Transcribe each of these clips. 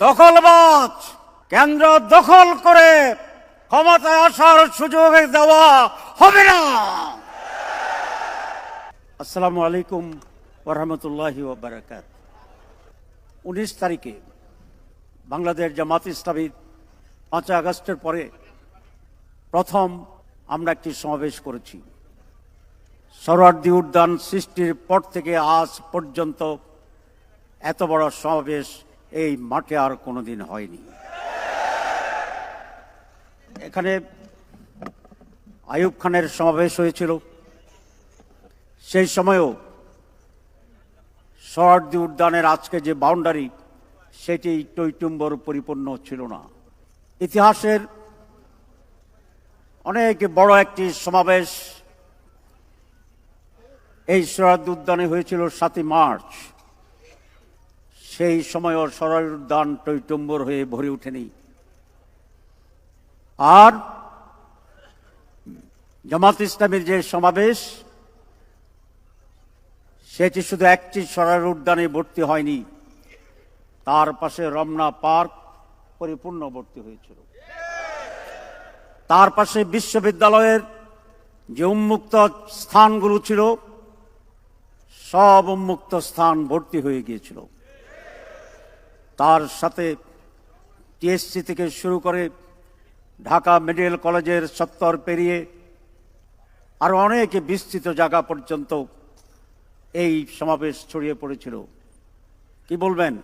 দখলবাজ, কেন্দ্র দখল করে ক্ষমতায় আসার সুযোগ দেওয়া হবে না। আসসালামু আলাইকুম ওরহামতুল্লাহি বারাকাত। উনিশ তারিখে বাংলাদেশ জামাত ইসলামী পাঁচই আগস্টের পরে প্রথম আমরা একটি সমাবেশ করেছি। সরোয়ার্দী উদ্যান সৃষ্টির পর থেকে আজ পর্যন্ত এত বড় সমাবেশ এই মাঠে আর কোনোদিন হয়নি। এখানে আইয়ুব খানের সমাবেশ হয়েছিল। সেই সময়েও সরোয়ার্দী উদ্যানের আজকে যে বাউন্ডারি, সেটি টৈটুম্বর পরিপূর্ণ ছিল না। ইতিহাসের অনেক বড় একটি সমাবেশ এই সরাদ উদ্যানে হয়েছিল সাতই মার্চ। সেই সময়ও সরাই উদ্যান টৈটম্বর হয়ে ভরে ওঠেনি। আর জামাত ইসলামের যে সমাবেশ, সেটি শুধু একটি সরার উদ্যানে ভর্তি হয়নি, তার পাশে রমনা পার্ক পরিপূর্ণ ভর্তি হয়েছিল। তার পাশে বিশ্ববিদ্যালয়ের যে উন্মুক্ত স্থানগুলো ছিল, সব উন্মুক্ত স্থান ভর্তি হয়ে গিয়েছিল। তার সাথে টিএসসি থেকে শুরু করে ঢাকা মেডিকেল কলেজের সত্তর পেরিয়ে আরও অনেক বিস্তৃত জায়গা পর্যন্ত এই সমাবেশ ছড়িয়ে পড়েছিল। কি বলবেন?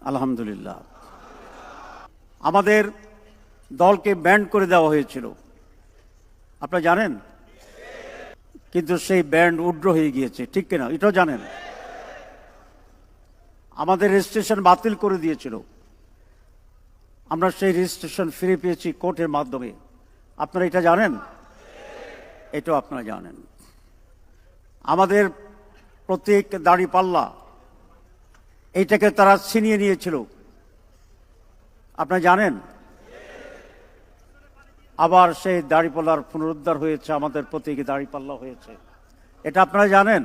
আলহামদুলিল্লাহ। আমাদের দলকে ব্যান্ড করে দেওয়া হয়েছিল। আপনারা জানেন? কিন্তু সেই ব্যান্ড উড্র হয়ে গিয়েছে, ঠিক কিনা? এটাও জানেন? আমাদের রেজিস্ট্রেশন বাতিল করে দিয়েছিল। আমরা সেই রেজিস্ট্রেশন ফিরে পেয়েছি কোর্টের মাধ্যমে। আপনারা এটা জানেন? এটাও আপনারা জানেন। আমাদের প্রত্যেক দাড়ি পাল্লা এইটাকে তারা ছিনিয়ে নিয়েছিল। আপনারা জানেন? আবার সেই দাড়িপাল্লার পুনরুদ্ধার হয়েছে, আমাদের প্রতীকী দাড়িপাল্লা হয়েছে। এটা আপনারা জানেন?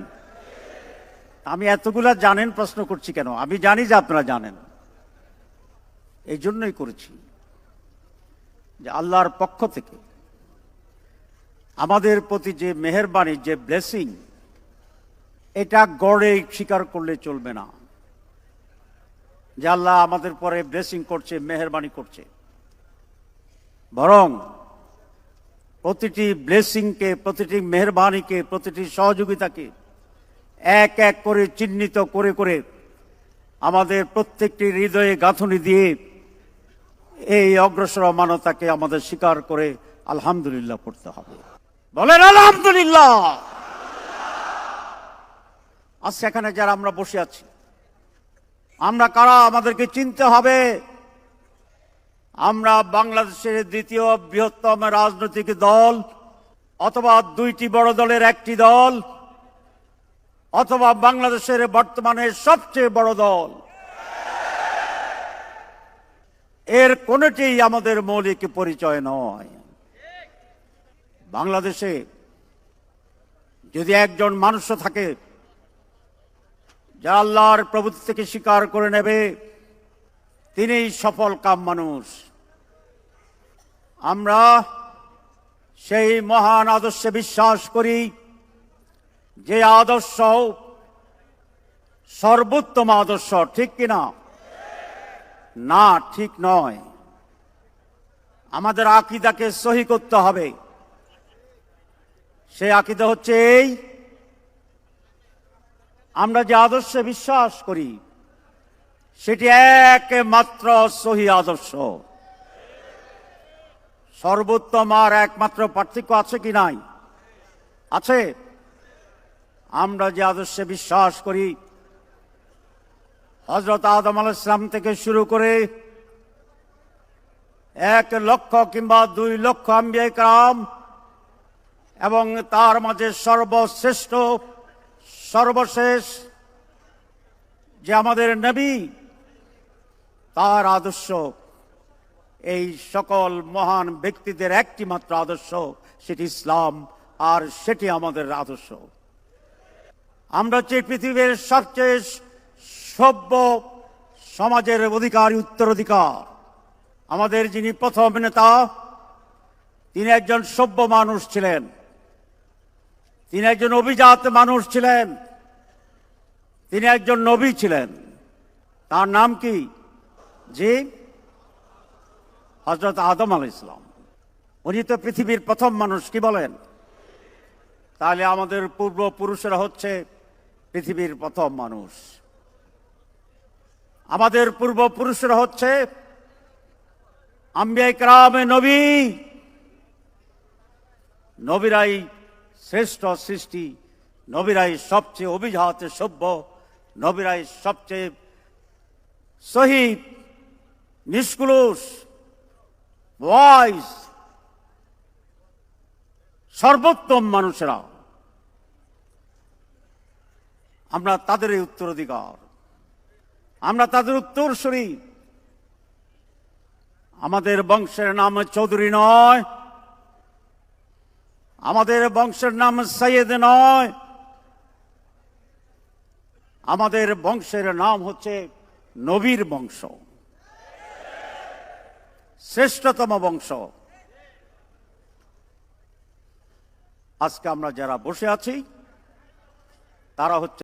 আমি এতগুলা জানেন প্রশ্ন করছি কেন? আমি জানি যে আপনারা জানেন। এই জন্যই করেছি। যে আল্লাহর পক্ষ থেকে আমাদের প্রতি যে মেহরবানি, যে ব্লেসিং, এটা গড়ে স্বীকার করলে চলবে না। যে আল্লাহ আমাদের পরে ব্লেসিং করছে, মেহরবানি করছে। বরং প্রতিটি ব্লেসিংকে, প্রতিটি মেহরবানিকে, প্রতিটি সহযোগিতাকে এক এক করে চিহ্নিত করে করে আমাদের প্রত্যেকটি হৃদয়ে গাঁথনি দিয়ে এই অগ্রসর মানতাকে আমাদের স্বীকার করে আলহামদুলিল্লাহ করতে হবে। বলেন, আলহামদুলিল্লাহ! আজ সেখানে যারা আমরা বসে আছি, আমরা কারা আমাদেরকে চিনতে হবে? আমরা বাংলাদেশের দ্বিতীয় বৃহত্তম রাজনৈতিক দল অথবা দুইটি বড় দলের একটি দল অথবা বাংলাদেশের বর্তমানে সবচেয়ে বড় দল। এর কোনটি আমাদের মৌলিক পরিচয় নয়। বাংলাদেশে যদি একজন মানুষ থাকে যা আল্লাহর প্রভুত্ব থেকে স্বীকার করে নেবে তিনি সফল কাম মানুষ। আমরা সেই মহান আদর্শে বিশ্বাস করি যে আদর্শ সর্বোত্তম আদর্শ, ঠিক কিনা? না, ঠিক নয়। আমাদের আকিদাকে সহি করতে হবে। সেই আকিদা হচ্ছে এই, আমরা যে আদর্শে বিশ্বাস করি, সেটি একমাত্র সহি আদর্শ। সর্বোত্তম আর একমাত্র পার্থক্য আছে কি নাই? আছে। আমরা যে আদর্শে বিশ্বাস করি হজরত আদম আল ইসলাম থেকে শুরু করে এক লক্ষ কিংবা দুই লক্ষ আম্বিয়া কাম এবং তার মাঝে সর্বশ্রেষ্ঠ, সর্বশেষ যে আমাদের নবী, তার আদর্শ, এই সকল মহান ব্যক্তিদের একটি মাত্র আদর্শ, সেটি ইসলাম, আর সেটি আমাদের আদর্শ। আমরা হচ্ছে পৃথিবীর সবচেয়ে সভ্য সমাজের অধিকারী, উত্তরাধিকার। আমাদের যিনি প্রথম নেতা, তিনি একজন সভ্য মানুষ ছিলেন। তিনি একজন অভিজাত মানুষ ছিলেন। তিনি একজন নবী ছিলেন। তার নাম কি? জি হজরত আদম আল ইসলাম উনি তো পৃথিবীর প্রথম মানুষ, কি বলেন? তাহলে আমাদের পূর্বপুরুষেরা হচ্ছে পৃথিবীর প্রথম মানুষ। আমাদের পূর্বপুরুষরা হচ্ছে আম্বিয়া ক্রামে নবী। নবীরাই শ্রেষ্ঠ সৃষ্টি, নবীরাই সবচেয়ে অভিজাত সভ্য, নবীরাই সবচেয়ে শহীদ নিষ্কুলুষ ওয়াইস সর্বোত্তম মানুষেরা আমরা তাদের উত্তরাধিকার। আমরা তাদের উত্তরসূরি। আমাদের বংশের নাম চৌধুরী নয়। আমাদের বংশের নাম সৈয়দ নয়। আমাদের বংশের নাম হচ্ছে নবীর বংশ। শ্রেষ্ঠতম বংশ। আজকে আমরা যারা বসে আছি, তারা হচ্ছে